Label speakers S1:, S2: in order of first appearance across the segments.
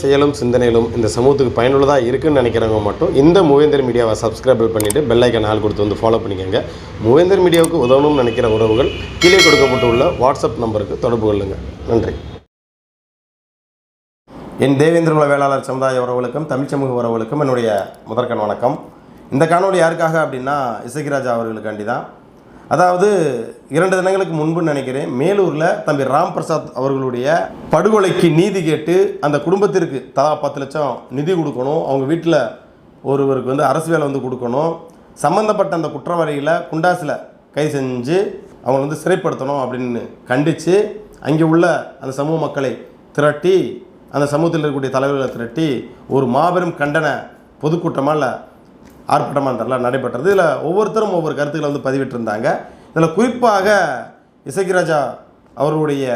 S1: செயலும் சிந்தனையிலும் இந்த சமூகத்துக்கு பயனுள்ளதாக இருக்குன்னு நினைக்கிறவங்க மட்டும் இந்த மூவேந்தர் மீடியாவை சப்ஸ்கிரைப் பண்ணிவிட்டு பெல்லைக்கன் ஆள் கொடுத்து வந்து ஃபாலோ பண்ணிக்கோங்க. மூவேந்தர் மீடியாவுக்கு உதவணும்னு நினைக்கிற உறவுகள் கீழே கொடுக்கப்பட்டுள்ள வாட்ஸ்அப் நம்பருக்கு தொடர்பு கொள்ளுங்கள் நன்றி. என் தேவேந்திரகுல வேளாளர் சமுதாய உறவுகளுக்கும் தமிழ் சமூக உறவுகளுக்கும் என்னுடைய முதற்கண் வணக்கம். இந்த காணொலி யாருக்காக அப்படின்னா இசக்கிராஜா அவர்களுக்காண்டி தான் அதாவது இரண்டு தினங்களுக்கு முன்பு நினைக்கிறேன் மேலூரில் தம்பி ராம் பிரசாத் அவர்களுடைய படுகொலைக்கு நீதி கேட்டு அந்த குடும்பத்திற்கு தலா பத்து லட்சம் நிதி கொடுக்கணும் அவங்க வீட்டில் ஒருவருக்கு வந்து அரசு வேலை வந்து கொடுக்கணும் சம்மந்தப்பட்ட அந்த குற்றவாளிகளை குண்டாசில் கை செஞ்சு அவங்களை வந்து சிறைப்படுத்தணும் அப்படின்னு கண்டித்து அங்கே உள்ள அந்த சமூக மக்களை திரட்டி அந்த சமூகத்தில் இருக்கக்கூடிய தலைவர்களை திரட்டி ஒரு மாபெரும் கண்டன பொதுக்கூட்டமாக இல்லை ஆர்ப்பாட்டமாக நடைபெற்றது. இதில் ஒவ்வொருத்தரும் ஒவ்வொரு கருத்துக்களை வந்து பதிவிட்டிருந்தாங்க. இதில் குறிப்பாக இசக்கிராஜா அவருடைய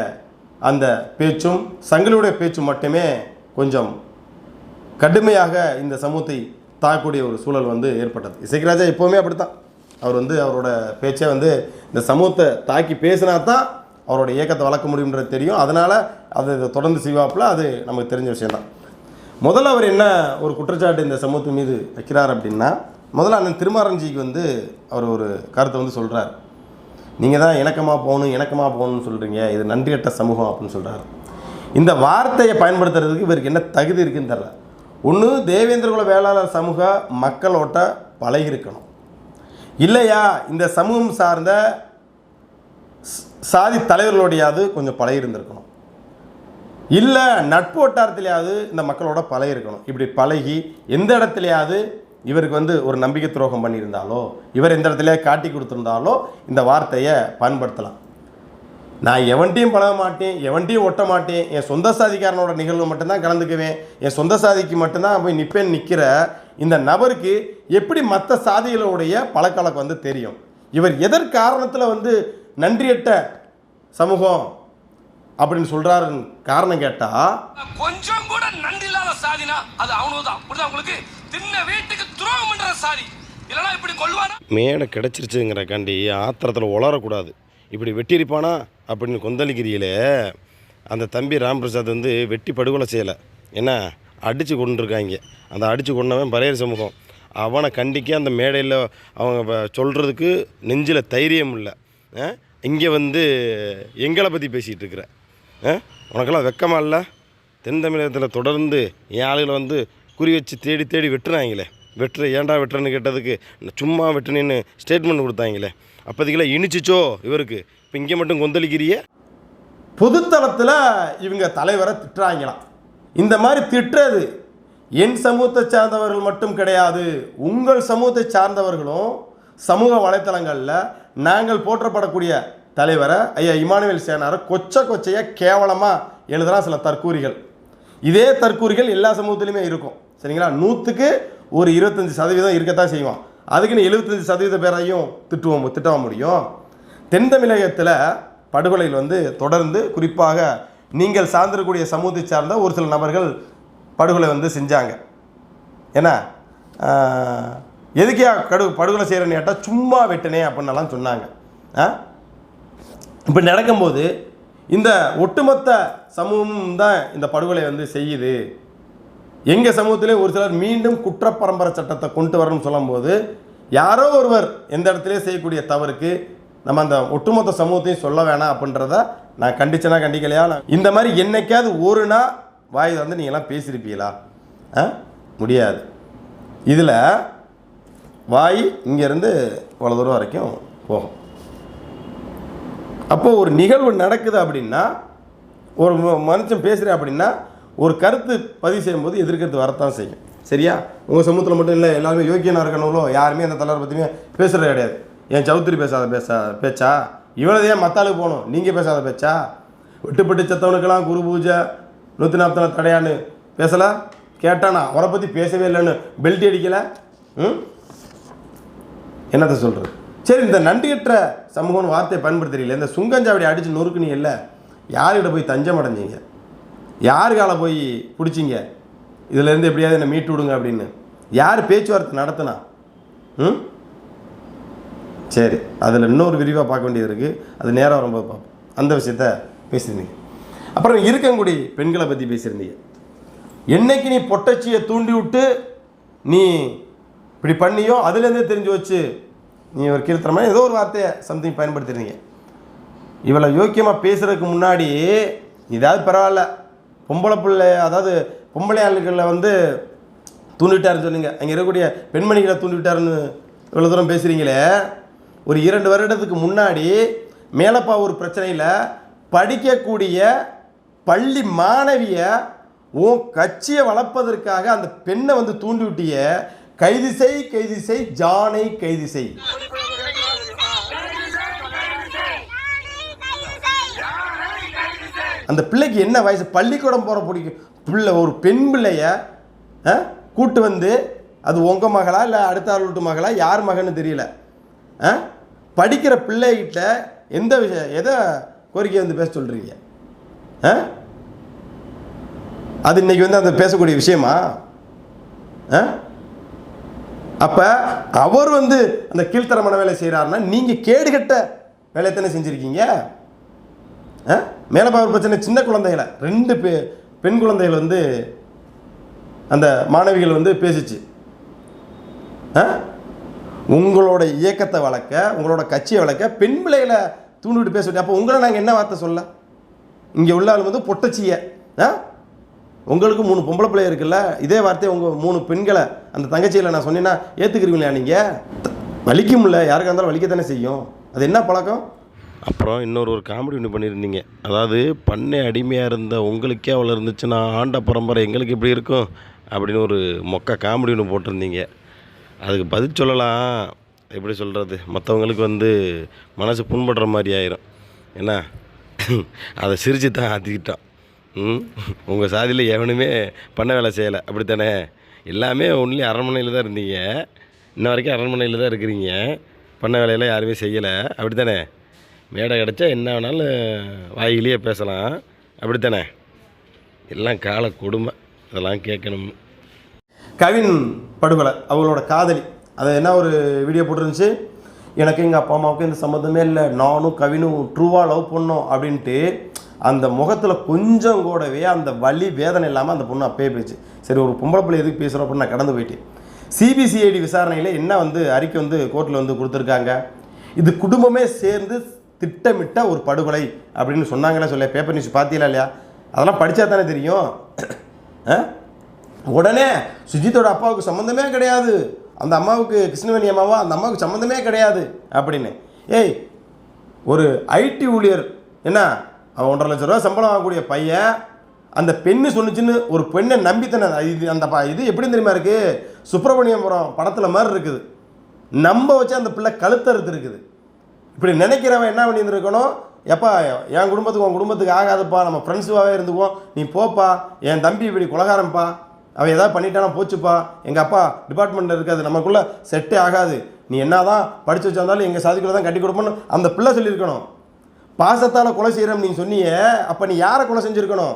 S1: அந்த பேச்சும் சங்கிலியுடைய பேச்சும் மட்டுமே கொஞ்சம் கடுமையாக இந்த சமூகத்தை தாக்கக்கூடிய ஒரு சூழல் வந்து ஏற்பட்டது. இசைக்கிராஜா எப்போவுமே அப்படித்தான். அவர் வந்து அவரோட பேச்சை வந்து இந்த சமூகத்தை தாக்கி பேசினா தான் அவரோட இயக்கத்தை வளர்க்க முடியுன்றது தெரியும். அதனால் அதை தொடர்ந்து செய்வாப்புல அது நமக்கு தெரிஞ்ச விஷயந்தான் முதல்ல அவர் என்ன ஒரு குற்றச்சாட்டு இந்த சமூகத்து மீது வைக்கிறார் அப்படின்னா முதல்ல அண்ணன் திருமாரஞ்சிக்கு வந்து அவர் ஒரு கருத்தை வந்து சொல்கிறார் நீங்கள் தான் இணக்கமாக போகணும் இணக்கமாக போகணும்னு சொல்கிறீங்க இது நன்றியற்ற சமூகம் அப்படின்னு சொல்கிறாரு இந்த வார்த்தையை பயன்படுத்துறதுக்கு இவருக்கு என்ன தகுதி இருக்குன்னு தெரில ஒன்று தேவேந்திரகுல வேளாளர் சமூக மக்களோட்ட பழகிருக்கணும் இல்லையா இந்த சமூகம் சார்ந்த சாதி தலைவர்களோடையாவது கொஞ்சம் பழகி இருந்திருக்கணும் இல்லை நட்பு வட்டாரத்திலேயாவது இந்த மக்களோட பழகிருக்கணும் இப்படி பழகி எந்த இடத்துலையாவது இவருக்கு வந்து ஒரு நம்பிக்கை துரோகம் பண்ணியிருந்தாலோ இவர் எந்த இடத்துல காட்டி கொடுத்துருந்தாலோ இந்த வார்த்தையை பயன்படுத்தலாம். நான் எவன்ட்டையும் பழக மாட்டேன் எவன்ட்டையும் ஒட்ட மாட்டேன் என் சொந்த சாதிக்காரனோட நிகழ்வு மட்டும்தான் கலந்துக்குவேன் என் சொந்த சாதிக்கு மட்டும்தான் போய் நிற்பேன் நிற்கிற இந்த நபருக்கு எப்படி மற்ற சாதிகளுடைய பழக்கவழக்கம் வந்து தெரியும்? இவர் எதற் காரணத்தில் வந்து நன்றியற்ற சமூகம் அப்படின்னு சொல்கிறாருன்னு காரணம் கேட்டால்
S2: கொஞ்சம் கூட நன்றி இல்லாத சாதினா அது அவனுதான். புரியுதா உங்களுக்கு? தின்ன வீட்டுக்கு துரோகம் பண்ற சாதி. இல்லனா இப்படி கொள்வானா
S1: மேடை கிடச்சிருச்சுங்கிறக்காண்டி ஆத்திரத்தில் உளரக்கூடாது இப்படி வெட்டியிருப்பானா அப்படின்னு கொந்தளிக்கிறீங்களே அந்த தம்பி ராம்பிரசாத் வந்து வெட்டி படுகொலை செய்யலை. என்ன? அடித்து கொண்டுருக்காங்க அந்த அடித்து கொண்டவன் பரையர் சமூகம். அவனை கண்டிக்க அந்த மேடையில் அவங்க சொல்கிறதுக்கு நெஞ்சில் தைரியம் இல்லை. இங்கே வந்து எங்களை பற்றி பேசிகிட்டு இருக்கிற ஆ? உனக்கெல்லாம் வெக்கமா இல்லை? தென் தமிழகத்தில் தொடர்ந்து என் ஆளுகளை வந்து குறி வச்சு தேடி தேடி வெட்டுறாங்களே. வெட்டுற ஏன்டா வெட்டுறன்னு கேட்டதுக்கு சும்மா வெட்டுனேன்னு ஸ்டேட்மெண்ட் கொடுத்தாங்களே. அப்போதைக்கெல்லாம் இனிச்சிச்சோ இவருக்கு. இப்போ இங்கே மட்டும் கொந்தளிக்கிறியே?
S3: பொதுத்தளத்தில் இவங்க தலைவரை திட்டுறாங்களாம். இந்த மாதிரி திட்டுறது என் சமூகத்தை சார்ந்தவர்கள் மட்டும் கிடையாது உங்கள் சமூகத்தை சார்ந்தவர்களும் சமூக வலைத்தளங்களில் நாங்கள் போற்றப்படக்கூடிய தலைவரை ஐயா இமானுவேல் சேனாரை கொச்ச கொச்சையாக கேவலமாக எழுதுகிறான் சில தற்கூரிகள் இதே தற்கூரிகள் எல்லா சமூகத்திலையுமே இருக்கும். சரிங்களா? நூற்றுக்கு ஒரு இருபத்தஞ்சி சதவீதம் இருக்கத்தான் செய்வான். அதுக்குன்னு எழுபத்தஞ்சி சதவீத பேரையும் திட்டுவோம் திட்டவ முடியும்? தென் தமிழகத்தில் படுகொலையில் வந்து தொடர்ந்து குறிப்பாக நீங்கள் சார்ந்திருக்கக்கூடிய சமூகத்தை சார்ந்த ஒரு சில நபர்கள் படுகொலை வந்து செஞ்சாங்க. ஏன்னா எதுக்கே கடு படுகொலை செய்கிறேன்னு கேட்டால் சும்மா வெட்டினே அப்படின்னலாம் சொன்னாங்க. ஆ? இப்படி நடக்கும்போது இந்த ஒட்டுமொத்த சமூகம் தான் இந்த படுகொலை வந்து செய்யுது. எங்கள் சமூகத்திலே ஒரு சிலர் மீண்டும் குற்ற பரம்பரை சட்டத்தை கொண்டு வரணும்னு சொல்லும்போது யாரோ ஒருவர் எந்த இடத்துலையே செய்யக்கூடிய தவறுக்கு நம்ம அந்த ஒட்டுமொத்த சமூகத்தையும் சொல்ல வேணாம் அப்படின்றத நான் கண்டிச்சனா கண்டிக்கலையா? இந்த மாதிரி என்னைக்காவது ஒரு நாள் வாய் வந்து நீங்களாம் பேசியிருப்பீங்களா? ஆ? முடியாது. இதில் வாய் இங்கேருந்து இவ்வளோ தூரம் வரைக்கும் போகும். அப்போது ஒரு நிகழ்வு நடக்குது அப்படின்னா ஒரு மனுஷன் பேசுகிறேன் அப்படின்னா ஒரு கருத்து பதிவு செய்யும்போது எதிர்கருத்து வரத்தான் செய்யும். சரியா? உங்கள் சமூகத்தில் மட்டும் இல்லை எல்லாருமே யோக்கியனாக இருக்கணுங்களோ யாருமே அந்த தலைவரை பற்றியுமே பேசுகிறது கிடையாது. என் சௌத்ரி பேசாத பேச பேச்சா? இவ்வளோ ஏன் மத்தாளுக்கு போகணும்? நீங்கள் பேசாத பேச்சா? விட்டுப்பட்டு செத்தவனுக்கெல்லாம் குரு பூஜை நூற்றி நாற்பத்தி தடையான்னு பேசலை? கேட்டானா அவரை பற்றி பேசவே இல்லைன்னு பெல்ட் அடிக்கலை? ம்? என்னத்தை சொல்கிறது சரி இந்த நன்றியற்ற சமூகம்னு வார்த்தையை பயன்படுத்துறீங்களே இந்த சுங்கஞ்சாவடி அடித்து நொறுக்குனீங்க இல்லை யார்கிட்ட போய் தஞ்சம் அடைஞ்சீங்க யார் காலை போய் பிடிச்சிங்க? இதுலேருந்து எப்படியாவது என்னை மீட்டு விடுங்க அப்படின்னு. யார் பேச்சுவார்த்தை நடத்தினா? ம்? சரி அதில் இன்னொரு விரிவாக பார்க்க வேண்டியது இருக்குது அது நேரம் வரும்போது பார்ப்போம். அந்த விஷயத்த பேசியிருந்தீங்க. அப்புறம் இருக்கங்குடி பெண்களை பற்றி பேசியிருந்தீங்க.
S1: என்னைக்கு நீ பொட்டச்சியை தூண்டி விட்டு நீ இப்படி பண்ணியோ அதுலேருந்தே தெரிஞ்சு வச்சு நீ ஒரு கீழ்த்தரமா ஏதோ ஒரு வார்த்தையை சம்திங் பயன்படுத்திருந்தீங்க இவ்வளோ யோக்கியமாக பேசுகிறதுக்கு முன்னாடி ஏதாவது பரவாயில்ல. பொம்பளை பிள்ளை அதாவது பொம்பளை ஆளுகளில் வந்து தூண்டிவிட்டாருன்னு சொன்னீங்க. அங்கே இருக்கக்கூடிய பெண்மணிகளை தூண்டிவிட்டாருன்னு இவ்வளோ தூரம் பேசுகிறீங்களே ஒரு இரண்டு வருடத்துக்கு முன்னாடி மேலப்பா ஒரு பிரச்சனையில் படிக்கக்கூடிய பள்ளி மாணவியை உன் கட்சியை வளர்ப்பதற்காக அந்த பெண்ணை வந்து தூண்டிவிட்டிய. கைது செய் கைது செய் ஜானை கைது செய். அந்த பிள்ளைக்கு என்ன வயசு? பள்ளிக்கூடம் போகிற பிடிக்கும் பிள்ளை ஒரு பெண் பிள்ளைய ஆ, கூட்டு வந்து அது உங்கள் மகளா இல்லை அடுத்த ஆள் வீட்டு மகளா? யார் மகன்னு தெரியல. ஆ? படிக்கிற பிள்ளைகிட்ட எந்த விஷயம் எதை கோரிக்கை வந்து பேச சொல்கிறீங்க ஆ? அது இன்னைக்கு வந்து அந்த பேசக்கூடிய விஷயமா? ஆ? அப்போ அவர் வந்து அந்த கீழ்த்தரமான வேலை செய்கிறாருன்னா நீங்கள் கேடுகட்ட வேலையை தானே செஞ்சுருக்கீங்க? ஆ? மேலப்பாவர் பிரச்சனை சின்ன குழந்தைகளை ரெண்டு பெ பெண் குழந்தைகள் வந்து அந்த மாணவிகள் வந்து பேசிச்சு. ஆ? உங்களோட இயக்கத்தை வளர்க்க உங்களோட கட்சியை வளர்க்க பெண் பிள்ளைகளை தூண்டிவிட்டு பேச அப்போ உங்களை நாங்கள் என்ன வார்த்தை சொல்ல? இங்கே உள்ள ஆள் வந்து பொட்டச்சிய. ஆ? உங்களுக்கு மூணு பொம்பளை பிள்ளை இருக்குல்ல இதே வார்த்தையை உங்கள் மூணு பெண்களை அந்த தங்கச்சியில் நான் சொன்னேன்னா ஏற்றுக்கிறீங்களா நீங்கள் வலிக்கும்ல யாருக்காக இருந்தாலும் வலிக்க தானே செய்யும். அது என்ன பழக்கம்?
S4: அப்புறம் இன்னொரு ஒரு காமெடி ஒன்று பண்ணியிருந்தீங்க. அதாவது பண்ணை அடிமையாக இருந்த உங்களுக்கே அவ்வளோ இருந்துச்சுன்னா ஆண்ட பரம்பரை எங்களுக்கு எப்படி இருக்கும் அப்படின்னு ஒரு மொக்க காமெடி ஒன்று போட்டிருந்தீங்க. அதுக்கு பதில் சொல்லலாம். எப்படி சொல்கிறது மற்றவங்களுக்கு வந்து மனசு புண்படுற மாதிரி ஆயிரும். என்ன? அதை சிரித்து தான் ஆற்றிக்கிட்டோம் ம்? உங்கள் சாதியில் எவனுமே பண்ண வேலை செய்யலை. அப்படித்தானே? எல்லாமே ஒன்லி அரண்மனையில் தான் இருந்தீங்க. இன்ன வரைக்கும் அரண்மனையில் தான் இருக்கிறீங்க. பண்ண வேலையெல்லாம் யாருமே செய்யலை. அப்படித்தானே? மேடை கிடச்சா என்ன வேணாலும் வாயிலேயே பேசலாம். அப்படித்தானே? எல்லாம் கால கொடுமை. அதெல்லாம் கேட்கணும்.
S1: கவின் படுகொலை அவங்களோட காதலி. அது என்ன ஒரு வீடியோ போட்டுருந்துச்சு? எனக்கு எங்கள் அப்பா அம்மாவுக்கும் இந்த சம்மந்தமே இல்லை. நானும் கவினும் ட்ரூவாக லவ் பண்ணோம் அப்படின்ட்டு அந்த முகத்தில் கொஞ்சம் கூடவே அந்த வலி வேதனை இல்லாமல் அந்த பொண்ணு அப்பயே போயிடுச்சு. சரி ஒரு பொம்பளை பிள்ளை எதுக்கு பேசுகிறோம் அப்படின்னு நான் கடந்து போயிட்டேன். சிபிசிஐடி விசாரணையில் என்ன வந்து அறிக்கை வந்து கோர்ட்டில் வந்து கொடுத்துருக்காங்க? இது குடும்பமே சேர்ந்து திட்டமிட்ட ஒரு படுகொலை அப்படின்னு சொன்னாங்களே சொல்ல பேப்பர் நியூஸ் பார்த்தீங்களா இல்லையா? அதெல்லாம் படித்தா தானே தெரியும். ஆ? உடனே சுஜித்தோட அப்பாவுக்கு சம்மந்தமே கிடையாது. அந்த அம்மாவுக்கு கிருஷ்ணவேணி அம்மாவா? அந்த அம்மாவுக்கு சம்மந்தமே கிடையாது அப்படின்னு. ஏய் ஒரு ஐடி ஊழியர் என்ன? அவன் ஒன்றரை லட்ச ரூபா சம்பளம் வாங்கக்கூடிய பையன் அந்த பெண்ணு சொன்னிச்சுன்னு ஒரு பெண்ணை நம்பித்தானே இது அந்த ப- இது எப்படி தெரியுமா இருக்குது சுப்பிரமணியபுரம் படத்தில் மாதிரி இருக்குது. நம்ப வச்சு அந்த பிள்ளை கழுத்தறுத்து இருக்குது. இப்படி நினைக்கிறவன் என்ன பண்ணியிருந்துருக்கணும்? எப்பா என் குடும்பத்துக்கு உன் குடும்பத்துக்கு ஆகாதுப்பா நம்ம ஃப்ரெண்ட்ஸுவாகவே இருந்துக்குவோம். நீ போப்பா என் தம்பி இப்படி குலகாரம்ப்பா அவன் ஏதாவது பண்ணிட்டானா போச்சுப்பா. எங்கள் அப்பா டிபார்ட்மெண்ட்டில் இருக்காது நமக்குள்ளே செட்டே ஆகாது. நீ என்ன தான் படித்து வச்சிருந்தாலும் எங்கள் சாதிக்குள்ளே தான் கட்டி கொடுப்போன்னு அந்த பிள்ளை சொல்லியிருக்கணும். பாசத்தால் கொலை செய்கிறோம் நீ சொன்னியே அப்போ நீ யாரை கொலை செஞ்சுருக்கணும்?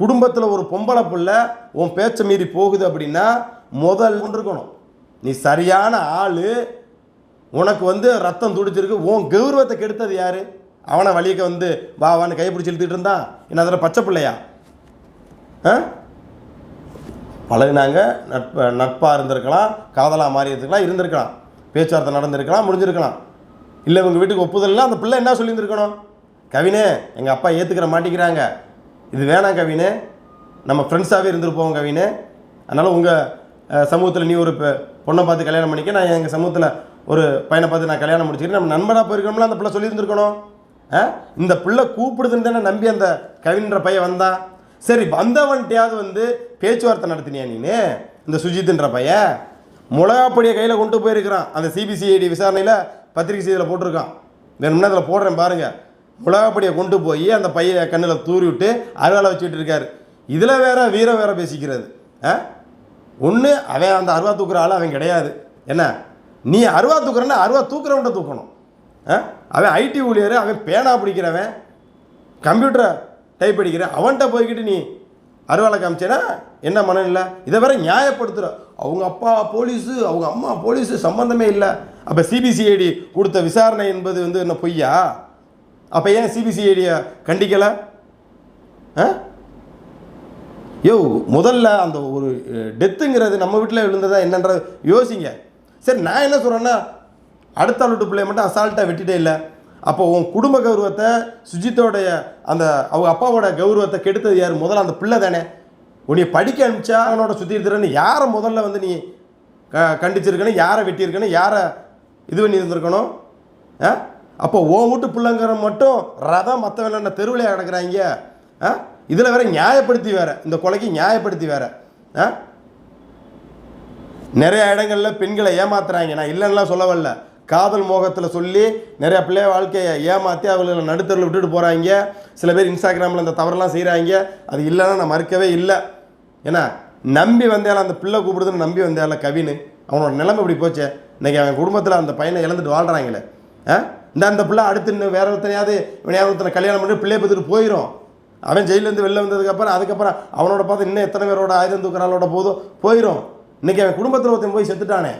S1: குடும்பத்தில் ஒரு பொம்பளை பிள்ளை உன் பேச்சை மீறி போகுது அப்படின்னா முதல் இருக்கணும். நீ சரியான ஆள் உனக்கு வந்து ரத்தம் துடிச்சிருக்கு உன் கௌரவத்தை கெடுத்தது யாரு? அவனை வழியக்க வந்து வா வான்னு கைப்பிடிச்சு இழுத்துட்டு இருந்தான் என்ன அதில் பச்சை பிள்ளையா? ஆ? பழகுனாங்க நட்ப நட்பாக இருந்திருக்கலாம் காதலாக மாறி இருந்திருக்கலாம் இருந்திருக்கலாம். பேச்சுவார்த்தை நடந்திருக்கலாம் முடிஞ்சிருக்கலாம். இல்லை இவங்க வீட்டுக்கு ஒப்புதல் இல்லை அந்த பிள்ளை என்ன சொல்லியிருந்துருக்கணும்? கவினே எங்கள் அப்பா ஏற்றுக்கிற மாட்டேங்கிறாங்க இது வேணாம் கவினே. நம்ம ஃப்ரெண்ட்ஸாகவே இருந்திருப்போம் கவினே. அதனால் உங்கள் சமூகத்தில் நீ ஒரு பொண்ணை பார்த்து கல்யாணம் பண்ணிக்க நான் எங்கள் சமூகத்தில் ஒரு பையனை பார்த்து நான் கல்யாணம் முடிச்சுக்கிறேன் நம்ம நண்பனாக போயிருக்கணும்ல அந்த பிள்ளை சொல்லியிருந்துருக்கணும். ஆ? இந்த பிள்ளை கூப்பிடுதுன்னு தானே நம்பி அந்த கவின்ற பையன் வந்தான் சரி வந்தவன்ட்டையாவது வந்து பேச்சுவார்த்தை நடத்தினியா நீனு இந்த சுஜித்ன்ற பையன்? மிளகாப்பொடியை கையில் கொண்டு போயிருக்கிறான். அந்த சிபிசிஐடி விசாரணையில் பத்திரிகை செய்தியில் போட்டிருக்கான். வேணும்னா அதில் போடுறேன் பாருங்கள் மிளகாப்பொடியை கொண்டு போய் அந்த பையன் கண்ணில் தூரி விட்டு அருவாலை வச்சுக்கிட்டு இருக்காரு. இதில் வேற வீரம் வேற பேசிக்கிறது. ஆ? ஒன்று அவன் அந்த அருவா தூக்குற ஆள் அவன் கிடையாது. என்ன? நீ அருவா தூக்குறன்னா அருவா தூக்குறவன்ட்ட தூக்கணும். ஆ? அவன் ஐடி ஊழியர் அவன் பேனா பிடிக்கிறவன் கம்ப்யூட்டரை டைப் அடிக்கிற அவன்கிட்ட போய்கிட்டு நீ அருவாளை காமிச்சேன்னா என்ன மனநிலை? இல்லை இதை வேற நியாயப்படுத்துகிற அவங்க அப்பா போலீஸு அவங்க அம்மா போலீஸு சம்மந்தமே இல்லை. அப்போ சிபிசிஐடி கொடுத்த விசாரணை என்பது வந்து என்ன பொய்யா? அப்போ ஏன் சிபிசிஐடியை கண்டிக்கலை? ஆ? யோ முதல்ல அந்த ஒரு டெத்துங்கிறது நம்ம வீட்டில் விழுந்ததா என்னன்ற யோசிங்க. சரி நான் என்ன சொல்கிறேன்னா அடுத்த ஆள் வீட்டு பிள்ளைய மட்டும் அசால்ட்டாக வெட்டிட்டே இல்லை. அப்போ உன் குடும்ப கௌரவத்தை சுஜித்தோடைய அந்த அவங்க அப்பாவோட கௌரவத்தை கெடுத்தது யார்? முதல்ல அந்த பிள்ளை தானே. உன்னை படிக்க அனுப்பிச்சா அவனோட சுற்றி இருக்கிறன்னு யாரை முதல்ல வந்து நீ க கண்டிச்சிருக்கணும் யாரை வெட்டியிருக்கணும் யாரை இது பண்ணி இருந்திருக்கணும் ஆ? அப்போ ஓ வீட்டு பிள்ளைங்கிற மட்டும் ரதம் மற்ற வேலை தெருவில் கிடக்குறாங்க ஆ? இதில் வேற நியாயப்படுத்தி வேற. இந்த கொலைக்கு நியாயப்படுத்தி வேற. ஆ? நிறைய இடங்களில் பெண்களை ஏமாத்துறாங்க. நான் இல்லைன்னா சொல்ல வரல. காதல் மோகத்தில் சொல்லி நிறைய பிள்ளைய வாழ்க்கையை ஏமாற்றி அவர்களை நடுத்தரில் விட்டுட்டு போகிறாங்க சில பேர் இன்ஸ்டாகிராமில் இந்த தவறெல்லாம் செய்கிறாங்க அது இல்லைன்னா நான் மறுக்கவே இல்லை. ஏன்னா நம்பி வந்தேன் அந்த பிள்ளை கூப்பிடுதுன்னு நம்பி வந்தேன்ல கவின்னு அவனோட நிலைமை இப்படி போச்சே. இன்றைக்கி அவன் குடும்பத்தில் அந்த பையனை இழந்துட்டு வாழ்கிறாங்களே ஆ? இந்த அந்த பிள்ளை அடுத்து இன்னும் வேற ஒருத்தனையாவது இவனையாவது ஒருத்தனை கல்யாணம் பண்ணி பிள்ளைய பார்த்துட்டு போயிடும் அவன் ஜெயிலேருந்து வெளில வந்ததுக்கப்புறம் அதுக்கப்புறம் அவனோட பார்த்து இன்னும் எத்தனை பேரோட ஆயுதம் தூக்குறாளோட போதும் போயிடும் இன்னைக்கு அவன் குடும்பத்தில் ஒருத்தன் போய் செத்துட்டானே.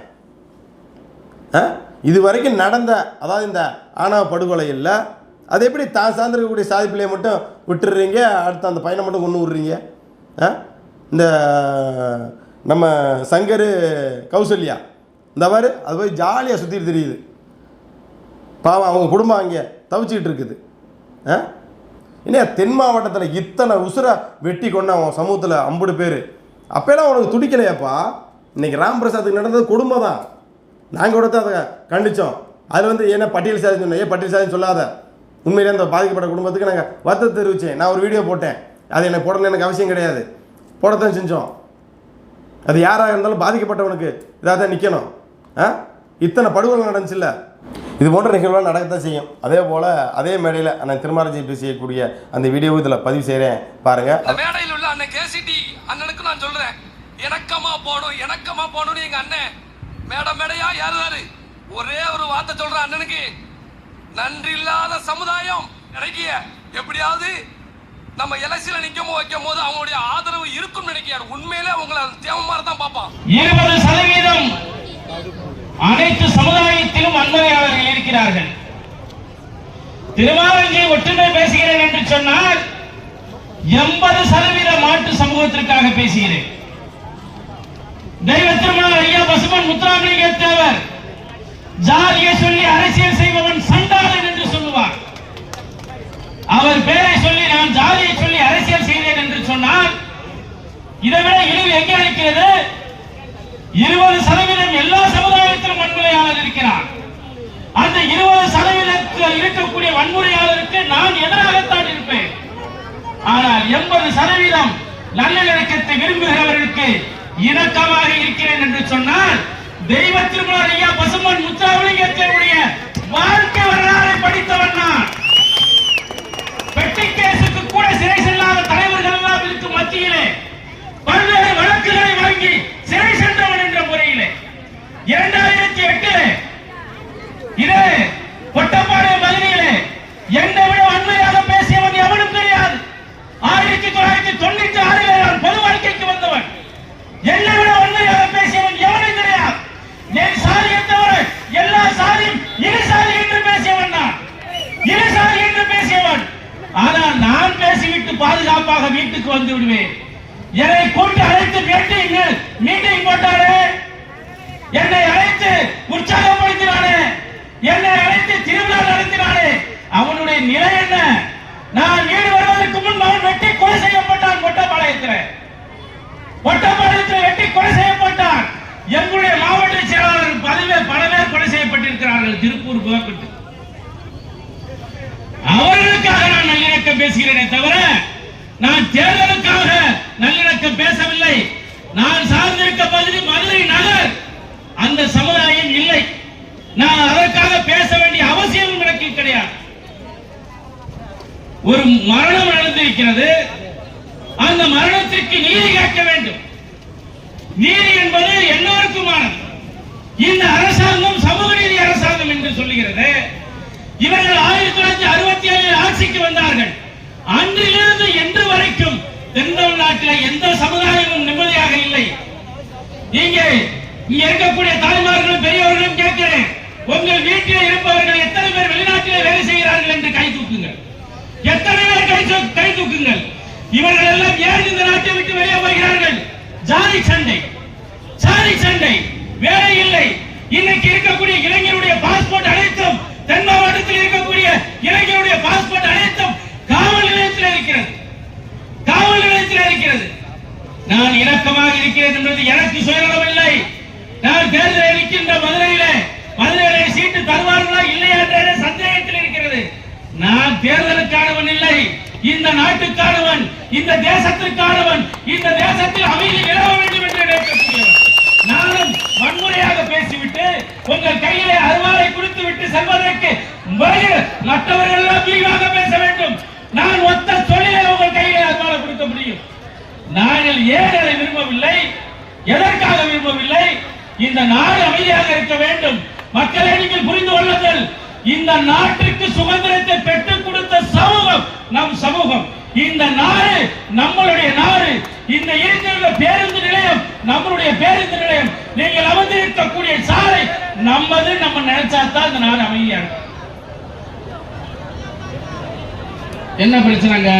S1: ஆ? இது வரைக்கும் நடந்த அதாவது இந்த ஆணவ படுகொலை இல்லை. அது எப்படி தான் சார்ந்திருக்கக்கூடிய சாதி பிள்ளையை மட்டும் விட்டுடுறீங்க அடுத்து அந்த பையனை மட்டும் கொண்டு விட்றீங்க? ஆ? இந்த நம்ம சங்கர் கௌசல்யா இந்த மாதிரி அது போய் ஜாலியாக சுற்றிட்டு தெரியுது. பாவம் அவங்க குடும்பம் அங்கே தவிச்சிக்கிட்டு இருக்குது. ஆ? இன்னும் தென் மாவட்டத்தில் இத்தனை உசுரை வெட்டி கொண்டு அவன் சமூகத்தில் ஐம்பது பேர். அப்போலாம் அவனுக்கு துடிக்கலையாப்பா? இன்னைக்கு ராம் பிரசாத்துக்கு நடந்தது கொடுமை தான் நாங்கள் கூட தான் அதை கண்டித்தோம் அது வந்து என்ன பட்டியல் சாதி சொன்னேன். ஏன் பட்டியல் சாதி சொல்லாத? உண்மையிலே அந்த பாதிக்கப்பட்ட குடும்பத்துக்கு நாங்கள் வருத்தத்தை தெரிவித்தேன் நான் ஒரு வீடியோ போட்டேன். அது எனக்கு போடணும்னு எனக்கு அவசியம் கிடையாது. போடத்தான் செஞ்சோம். அது யாராக இருந்தாலும் பாதிக்கப்பட்டவனுக்கு இதாக தான் நிற்கணும் ஆ? இத்தனை படுகொலை நடந்துச்சுல்ல? இது போன்ற நிகழ்வுகள் நடக்கத்தான் செய்யும். அதே போல் அதே மேடையில் நான் திருமாரஜி பேசியக்கூடிய அந்த வீடியோவை இதில் பதிவு செய்கிறேன் பாருங்கள்
S2: அந்த மேடையில் உள்ள அண்ணன் கேசிடி அண்ணனுக்கு நான் சொல்கிறேன் இணக்கமா போகணும் இணக்கமா போகணும்னு எங்க அண்ணன் மேட மேடையா ஏறுறாரு. ஒரே ஒரு வார்த்தை சொல்ற அண்ணனுக்கு. நன்றி இல்லாத சமுதாயம். இறங்கிய எப்படியாவது நம்ம எலெக்ஷன்ல நிக்கும் வைக்கும் போது அவங்களுடைய ஆதரவு இருக்கும்னு நினைக்கிறார் உண்மையிலே அவங்களை தேவை மாதிரி தான் பார்ப்பான்.
S5: இருபது சதவீதம் அனைத்து சமுதாயத்திலும் வன்முறையாளர்கள் இருக்கிறார்கள். திருமாவஞ்சி ஒற்றுமை பேசுகிறேன் என்று சொன்னால் எண்பது சதவீத மாட்டு சமூகத்திற்காக பேசுகிறேன். தெய்வ திருமணம் ஐயா பசுமன் முத்துராமலிங்க தேவர் ஜாதியை சொல்லி அரசியல் செய்பவன் சண்டாளன் என்று சொல்லுவார். அவர் பேரை சொல்லி நான் ஜாதியை சொல்லி அரசியல் செய்தேன் என்று சொன்னால் இதை விட இழிவு எங்கே இருக்கிறது? இருபது சதவீதம் எல்லா சமுதாயத்திலும் வன்முறையாளர் இருக்கிறார். அந்த இருபது சதவீதத்தில் இருக்கக்கூடிய வன்முறையாளருக்கு நான் எதிராகத்தான் இருப்பேன். ஆனால் எண்பது சதவீதம் நல்லிணக்கத்தை விரும்புகிறவர்களுக்கு இணக்கமாக இருக்கிறேன் என்று சொன்னால் தெய்வ திருமலர் ஐயா பசுமன் முத்தாவளிங்கத்தினுடைய வாழ்க்கை வரலாறை படித்தவன் என்று பேசியவன் ஆனால் நான் பேசிவிட்டு பாதுகாப்பாக வீட்டுக்கு வந்து விடுவேன். என்னை கூட்டு அழைத்து மீட்டிங் மீட்டிங் போட்டாரே. என்னை அழைத்து உற்சாகப்படுத்தினானே. என்னை அழைத்து திருவிழா நடத்தினானே. அவனுடைய நிலை என்ன? நான் வீடு வருவதற்கு முன் அவன் வெட்டி கொலை செய்யப்பட்டான் மொட்டப்பாளையத்தில் மொட்டப்பாளையத்தில் வெட்டி கொலை செய்யப்பட்டான். எங்களுடைய மாவட்ட செயலாளர் பதவி பல பேர் கொலை செய்யப்பட்டிருக்கிறார்கள் திருப்பூர் புகப்பட்டு அவர்களுக்காக நான் நல்லிணக்கம் பேசுகிறேனே தவிர நான் தேர்தலுக்காக நல்லிணக்கம் பேசவில்லை. நான் சார்ந்திருக்க பகுதி மதுரை நகர். அந்த சமுதாயம் இல்லை. நான் அதற்காக பேச வேண்டிய அவசியம் எனக்கு கிடையாது. ஒரு மரணம் நடந்திருக்கிறது. அந்த மரணத்திற்கு நீதி கேட்க வேண்டும். நீதி என்பது எல்லோருக்குமானது. இந்த அரசாங்கம் சமூக நீதி அரசாங்கம் என்று சொல்லுகிறது. இவர்கள் ஆயிரத்தி தொள்ளாயிரத்தி அறுபத்தி ஏழில் ஆட்சிக்கு வந்தார்கள். அன்றிலிருந்து என்று வரைக்கும் தென் தமிழ்நாட்டில் எந்த சமுதாயமும் நிம்மதியாக இல்லை. நீங்க இங்க இருக்கக்கூடிய தாய்மார்களும் பெரியவர்களும் கேட்கிறேன் உங்கள் வீட்டில் இருப்பவர்கள் எத்தனை பேர் வெளிநாட்டிலே வேலை செய்கிறார்கள் என்று கை தூக்குங்கள். எத்தனை பேர் கை கை தூக்குங்கள். இவர்கள் எல்லாம் ஏன் இந்த நாட்டை விட்டு வெளியே வருகிறார்கள் ஜாதி சண்டை. சாதி சண்டை. வேலை இல்லை. இன்னைக்கு இருக்கக்கூடிய இளைஞருடைய பாஸ்போர்ட் அனைத்தும் தென் மாவட்டத்தில் இருக்கக்கூடிய இளைஞருடைய பாஸ்போர்ட் அனைத்தும் காவல் நிலையத்தில் இருக்கிறது. காவல் நிலையத்தில் இருக்கிறது. நான் இணக்கமாக இருக்கிறேன் என்பது எனக்கு சுயநலம் இல்லை நான் தேர்தலில் இருக்கின்ற மதுரையில மதுரையில சீட்டு தருவார்களா இல்லையா என்ற சந்தேகத்தில் இருக்கிறது. நான் தேர்தலுக்கானவன் இல்லை. இந்த நாட்டுக்கானவன் இந்த தேசத்திற்கானவன் இந்த தேசத்தில் அமைதி நிலவ வேண்டும் என்று நினைக்கக்கூடியவன். நானும் வன்முறையாக பேசிவிட்டு உங்கள் கையிலே அருவாளை கொடுத்து விட்டு செல்வதற்கு வழியில் மற்றவர்கள் எல்லாம் விரிவாக பேச வேண்டும். நான் ஒத்த தொழிலை உங்கள் கையிலே அருவாளை கொடுக்க முடியும். நாங்கள் ஏன் அதை விரும்பவில்லை? எதற்காக விரும்பவில்லை? இந்த நாடு அமைதியாக இருக்க வேண்டும். மக்களை நீங்கள் புரிந்து கொள்ளுங்கள். இந்த நாட்டிற்கு சுதந்திரத்தை பெற்றுக் கொடுத்த சமூகம் நம் சமூகம். இந்த நாடு நம்மளுடைய நாடு. இந்த இருக்கிற பேருந்து நிலையம் நம்மளுடைய பேருந்து நிலையம் நீங்கள் அமர்ந்திருக்கக்கூடிய சாலை நம்மது நம்ம நினைச்சாதான் இந்த நாடு அமைதியா என்ன பிரச்சனைங்க?